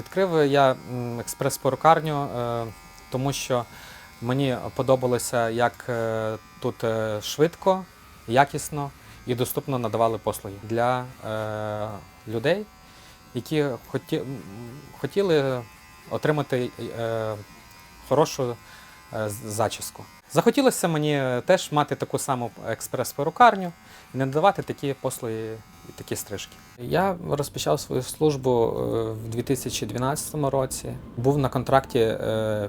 Відкрив я експрес-перукарню, е, тому що мені подобалося, як е, тут е, швидко, якісно і доступно надавали послуги для людей, які хотіли отримати хорошу зачіску. Захотілося мені теж мати таку саму експрес-перукарню і надавати такі послуги такі стрижки. Я розпочав свою службу е, в 2012 році. Був на контракті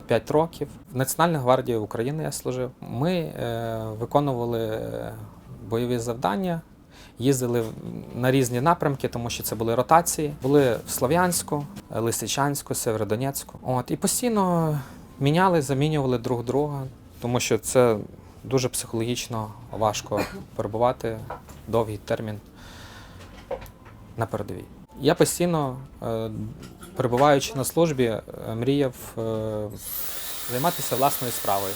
5 років. В Національній гвардії України я служив. Ми е, виконували е, бойові завдання. Їздили на різні напрямки, тому що це були ротації. Були в Слов'янську, е, Лисичанську, Северодонецьку. От і постійно міняли, замінювали друг друга, тому що це дуже психологічно важко перебувати довгий термін на передовій. Я постійно, е, перебуваючи на службі, е, мріяв е, займатися власною справою.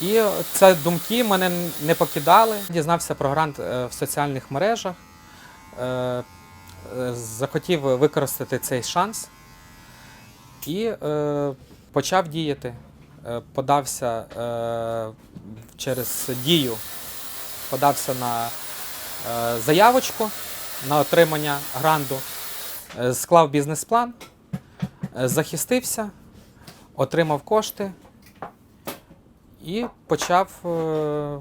І ці думки мене не покидали. Дізнався про грант в соціальних мережах, захотів використати цей шанс і почав діяти. Подався через дію, подався на заявочку на отримання гранту, е, склав бізнес-план, е, захистився, отримав кошти і почав е,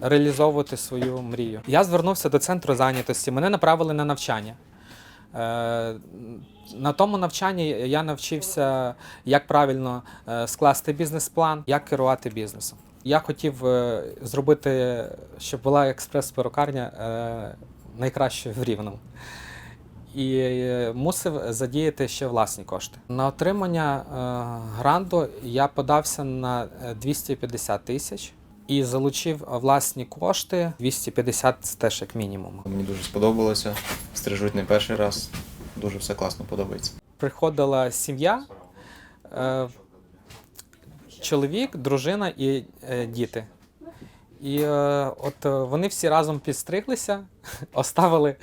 реалізовувати свою мрію. Я звернувся до центру зайнятості, мене направили на навчання. Е, На тому навчанні я навчився, як правильно е, скласти бізнес-план, як керувати бізнесом. Я хотів е, зробити, щоб була експрес-перукарня е, найкращою в рівному. І е, мусив задіяти ще власні кошти. На отримання гранту я подався на е, 250 тисяч і залучив власні кошти 250 це теж як мінімум. Мені дуже сподобалося. Стрижуть не перший раз. Дуже все класно подобається. приходила сім'я, чоловік, дружина і е, діти. І е, от е, вони всі разом підстриглися, оставили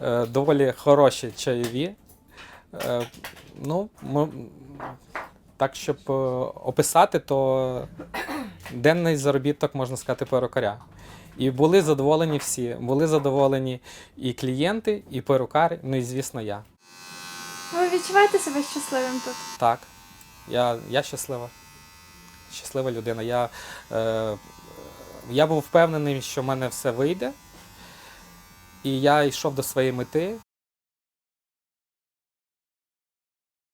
е, доволі хороші чайові. Е, ну, м- так, щоб е, описати, то денний заробіток, можна сказати, перукаря. І були задоволені всі. Були задоволені і клієнти, і перукар, ну і звісно, я. Ви відчуваєте себе щасливим тут? Так, я, я щаслива. Щаслива людина. Я, е, я був впевнений, що в мене все вийде. І я йшов до своєї мети.